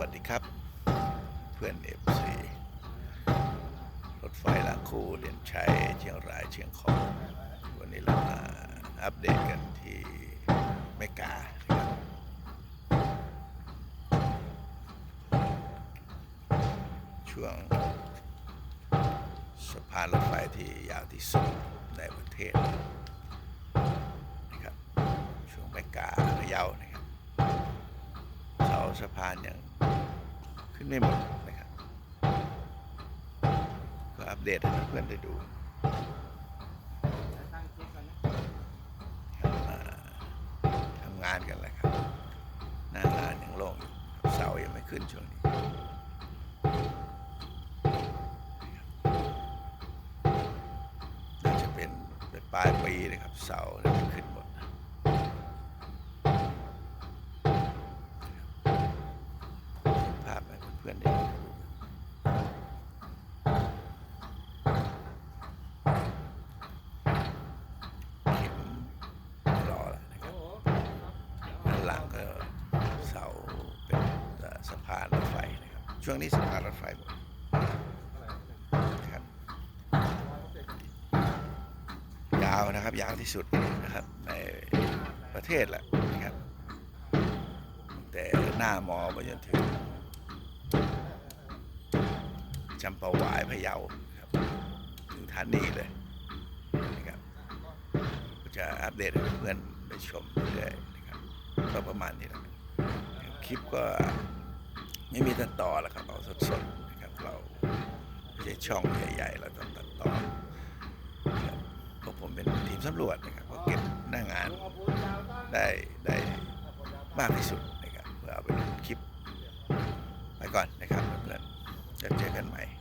วัสดีครับ เพื่อนเอฟซีรถไฟหลางคู่เลียนชัยเชียงรายเชียงของ วันนี้เรามาอัปเดตกันที่เมกาครับช่วงสะพานรถไฟที่ยาวที่สุดในประเทศนะครับช่วงเมการะยานะครับเสาสะพานอยัง ขึ้นไม่หมดนะครับ ก็อัปเดตให้เพื่อนๆได้ดูครับมาทำงานกันแหละครับหน้างานยังโล่งอยู่ครับเสายังไม่ขึ้นช่วงนี้น่าจะเป็นปลายปีนะครับเสาน่ เพื่อนๆได้ดูเข็รอแล้วนะครับด้านหลังก็เสาเป็นสะพานรถไฟนะครับ ช่วงนี้สะพานรถไฟหมดครับยาวนะครับ ยาวที่สุดนะครับ ในประเทศแหละนะครับ แต่หน้ามอไปจนถึง จำปาหวายพะเยาครับถึงฐานนี้เลยนะครับก็จะอัปเดตให้เพื่อนได้ชมเรื่อยนะครับก็ประมาณนี้แหละคลิปก็ไม่มีตัดต่อแล้วครับเอาสดๆนะครับเราไม่ใช่ช่องใหญ่ๆเราต้องตัดต่อครับพวกผมเป็นทีมสำรวจนะครับก็เก็บหน้างานได้ได้มากที่สุดนะครับเพื่อเอาไปลงคลิปไปก่อนนะครับ เพื่อนๆจะเจอกันใหม่